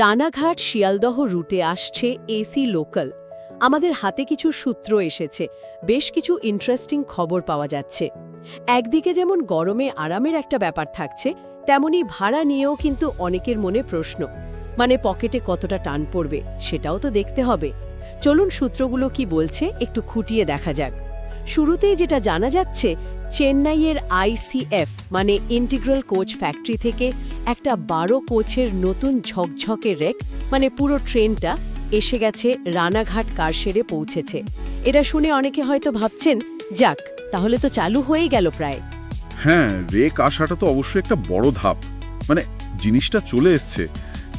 রানাঘাট শিয়ালদহ রুটে আসছে AC local. আমাদের হাতে কিছু সূত্র এসেছে, বেশ কিছু ইন্টারেস্টিং খবর পাওয়া যাচ্ছে। একদিকে যেমন গরমে আরামের একটা ব্যাপার থাকছে, তেমনি ভাড়া নিয়েও কিন্তু অনেকের মনে প্রশ্ন মানে পকেটে কতটা টান পড়বে, সেটাও তো দেখতে হবে। চলুন সূত্রগুলো কি বলছে, একটু খুঁটিয়ে দেখা যাক। শুরুতেই যেটা জানা যাচ্ছে, চেন্নাইয়ের আইসিএফ মানে ইন্টিগ্রাল কোচ ফ্যাক্টরি থেকে একটা বারো কোচের নতুন ঝকঝকে রেক মানে পুরো ট্রেনটা এসে গেছে রানাঘাট কারশেরে পৌঁছেছে। এটা শুনে অনেকে হয়তো ভাবছেন, যাক, তাহলে তো চালু হয়ে গেল প্রায়। হ্যাঁ রেক আসাটা তো অবশ্যই একটা বড় ধাপ মানে জিনিসটা চলে এসছে।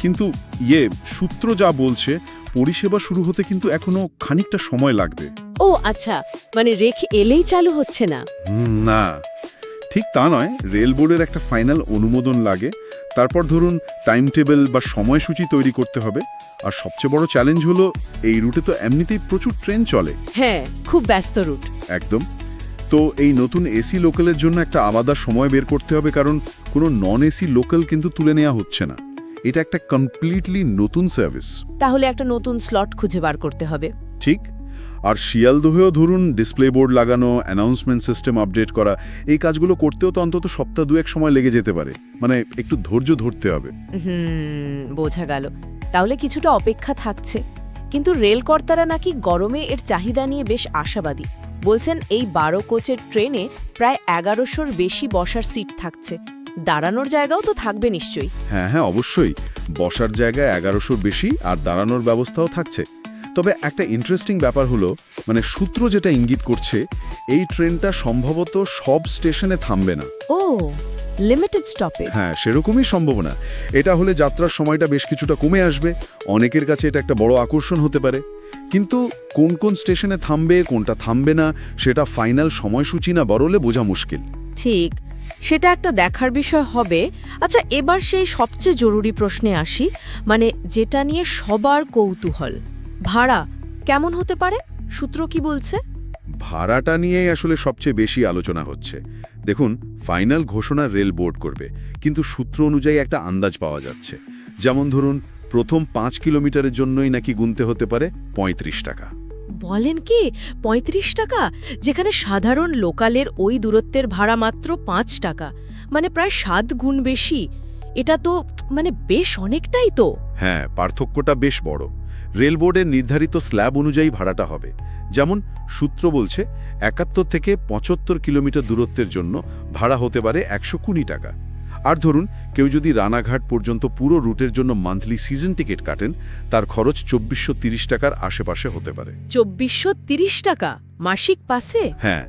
কিন্তু ইয়ে সূত্র যা বলছে, পরিষেবা শুরু হতে কিন্তু এখনও খানিকটা সময় লাগবে। ও আচ্ছা মানে রেক এলেই চালু হচ্ছে না। না। ঠিক তা নয় রেল বোর্ডের একটা ফাইনাল অনুমোদন লাগে। তারপর ধরুন টাইম টেবিল বা সময়সূচি তৈরি করতে হবে। আর সবচেয়ে বড় চ্যালেঞ্জ হলো এই রুটে তো এমনিতেই প্রচুর ট্রেন চলে। হ্যাঁ খুব ব্যস্ত রুট। একদম। তো এই নতুন এসি লোকালের জন্য একটা আলাদা সময় বের করতে হবে কারণ কোনো নন এসি লোকাল কিন্তু তুলে নেওয়া হচ্ছে না। এটা একটা কমপ্লিটলি নতুন সার্ভিস তাহলে একটা নতুন স্লট খুঁজে বার করতে হবে। ঠিক। আর শিয়ালদহেও ধরুন ডিসপ্লে বোর্ড লাগানো অ্যানাউন্সমেন্ট সিস্টেম আপডেট করা এই কাজগুলো করতেও তো অন্তত সপ্তাহ দু এক সময় লেগে যেতে পারে। মানে একটু ধৈর্য ধরতে হবে। বোঝা গেল। তাহলে কিছুটা অপেক্ষা থাকছে। কিন্তু রেলকর্তারা নাকি গরমে এর চাহিদা নিয়ে বেশ আশাবাদী। বলছেন এই বারো কোচের ট্রেনে প্রায় এগারোশোর বেশি বসার সিট থাকছে। দাঁড়ানোর জায়গাও তো থাকবে নিশ্চয়ই। হ্যাঁ হ্যাঁ অবশ্যই। বসার জায়গায় এগারোশোর বেশি আর দাঁড়ানোর ব্যবস্থাও থাকছে। তবে একটা ইন্টারেস্টিং ব্যাপার হলো মানে সূত্র যেটা ইঙ্গিত করছে এই ট্রেনটা সম্ভবত সব স্টেশনে থামবে না। ও লিমিটেড স্টপেজ হ্যাঁ সেরকমই সম্ভাবনা। এটা হলে যাত্রার সময়টা বেশ কিছুটা কমে আসবে অনেকের কাছে এটা একটা বড় আকর্ষণ হতে পারে। কিন্তু কোন কোন স্টেশনে থামবে কোনটা থামবে না সেটা ফাইনাল সময়সূচি না বরলে বোঝা মুশকিল। ঠিক সেটা একটা দেখার বিষয় হবে। আচ্ছা এবার সেই সবচেয়ে জরুরি প্রশ্নে আসি মানে যেটা নিয়ে সবার কৌতূহল। ভাড়া কেমন হতে পারে? সূত্র কি বলছে? ভাড়াটা নিয়েই আসলে সবচেয়ে বেশি আলোচনা হচ্ছে। দেখুন ফাইনাল ঘোষণা রেল বোর্ড করবে কিন্তু সূত্র অনুযায়ী একটা আন্দাজ পাওয়া যাচ্ছে। যেমন ধরুন প্রথম পাঁচ কিলোমিটারের জন্যই নাকি গুনতে হতে পারে ৩৫ টাকা। বলেন কি? ৩৫ টাকা? যেখানে সাধারণ লোকালের ওই দূরত্বের ভাড়া মাত্র পাঁচ টাকা। মানে প্রায় সাত গুণ বেশি। এটা তো মানে বেশ অনেকটাই তো। হ্যাঁ পার্থক্যটা বেশ বড়। রেল বোর্ডের নির্ধারিত স্ল্যাব অনুযায়ী ভাড়াটা হবে। যেমন সূত্র বলছে একাত্তর থেকে পঁচাত্তর কিলোমিটার দূরত্বের জন্য ভাড়া হতে পারে একশো কুড়ি টাকা। আর ধরুন কেউ যদি রানাঘাট পর্যন্ত পুরো রুটের জন্য মান্থলি সিজন টিকিট কাটেন তার খরচ চব্বিশশো তিরিশ টাকার আশেপাশে হতে পারে। চব্বিশশো তিরিশ টাকা? মাসিক পাসে হ্যাঁ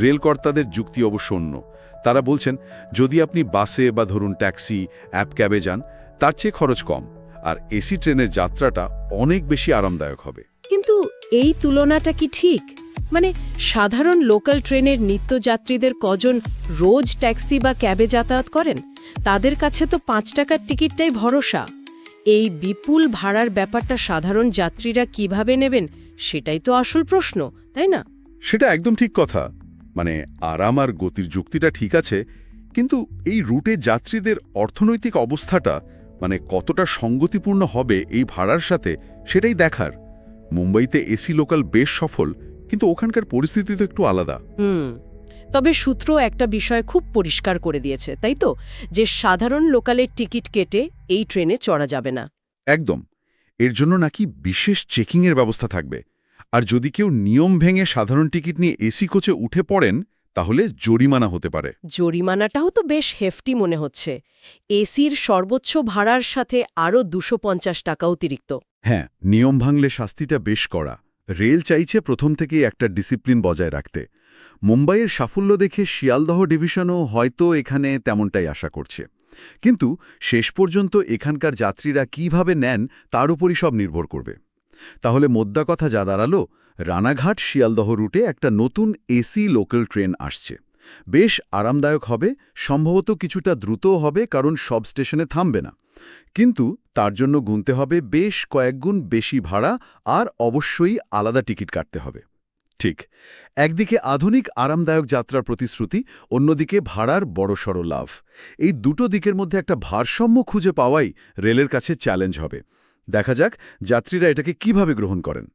রেলকর্তাদের যুক্তি অবশ্য অন্য। তারা বলছেন যদি আপনি বাসে বা ধরুন ট্যাক্সি অ্যাপ ক্যাবে যান তার চেয়ে খরচ কম। আর এসি ট্রেনের যাত্রাটা অনেক বেশি আরামদায়ক হবে। কিন্তু এই তুলনাটা কি ঠিক? মানে সাধারণ লোকাল ট্রেনের নিত্যযাত্রীদের কজন রোজ ট্যাক্সি বা ক্যাবে যাতায়াত করেন? তাদের কাছে তো পাঁচ টাকার টিকিটটাই ভরসা। এই বিপুল ভাড়ার ব্যাপারটা সাধারণ যাত্রীরা কীভাবে নেবেন সেটাই তো আসল প্রশ্ন তাই না? সেটা একদম ঠিক কথা। মানে আরাম আর গতির যুক্তিটা ঠিক আছে কিন্তু এই রুটে যাত্রীদের অর্থনৈতিক অবস্থাটা মানে কতটা সঙ্গতিপূর্ণ হবে এই ভাড়ার সাথে সেটাই দেখার। মুম্বাইতে এসি লোকাল বেশ সফল কিন্তু ওখানকার পরিস্থিতি তো একটু আলাদা। হুম তবে সূত্র একটা বিষয় খুব পরিষ্কার করে দিয়েছে তাই তো? যে সাধারণ লোকালের টিকিট কেটে এই ট্রেনে চড়া যাবে না। একদম। এর জন্য নাকি বিশেষ চেকিংয়ের ব্যবস্থা থাকবে। আর যদি কেউ নিয়ম ভেঙে সাধারণ টিকিট নিয়ে এসি কোচে উঠে পড়েন তাহলে জরিমানা হতে পারে। জরিমানাটাও তো বেশ হেফটি মনে হচ্ছে। এসির সর্বোচ্চ ভাড়ার সাথে আরও দুশো পঞ্চাশ টাকা অতিরিক্ত। হ্যাঁ নিয়ম ভাঙলে শাস্তিটা বেশ কড়া। রেল চাইছে প্রথম থেকেই একটা ডিসিপ্লিন বজায় রাখতে। মুম্বাইয়ের সাফল্য দেখে শিয়ালদহ ডিভিশনও হয়তো এখানে তেমনটাই আশা করছে। কিন্তু শেষ পর্যন্ত এখানকার যাত্রীরা কীভাবে নেন তার উপরই সব নির্ভর করবে। তাহলে মোদ্দা কথা যা দাঁড়াল রানাঘাট শিয়ালদহ রুটে একটা নতুন এসি লোকাল ট্রেন আসছে। বেশ আরামদায়ক হবে, সম্ভবত কিছুটা দ্রুতও হবে কারণ সব স্টেশনে থামবে না। কিন্তু তার জন্য গুনতে হবে বেশ কয়েকগুণ বেশি ভাড়া আর অবশ্যই আলাদা টিকিট কাটতে হবে। ঠিক, একদিকে আধুনিক আরামদায়ক যাত্রার প্রতিশ্রুতি, অন্যদিকে ভাড়ার বড়সড় লাভ। এই দুটো দিকের মধ্যে একটা ভারসাম্য খুঁজে পাওয়াই রেলের কাছে চ্যালেঞ্জ হবে। দেখা যাক, যাত্রীরা এটাকে কীভাবে গ্রহণ করেন।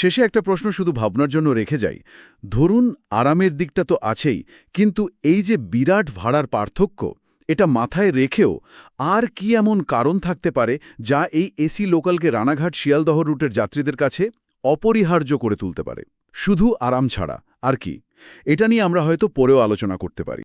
শেষে একটা প্রশ্ন শুধু ভাবনার জন্য রেখে যাই। ধরুন আরামের দিকটা তো আছেই, কিন্তু এই যে বিরাট ভাড়ার পার্থক্য, এটা মাথায় রেখেও আর কি এমন কারণ থাকতে পারে যা এই এসি লোকালকে রানাঘাট শিয়ালদহ রুটের যাত্রীদের কাছে অপরিহার্য করে তুলতে পারে? শুধু আরাম ছাড়া, আর কি? এটা নিয়ে আমরা হয়তো পরেও আলোচনা করতে পারি।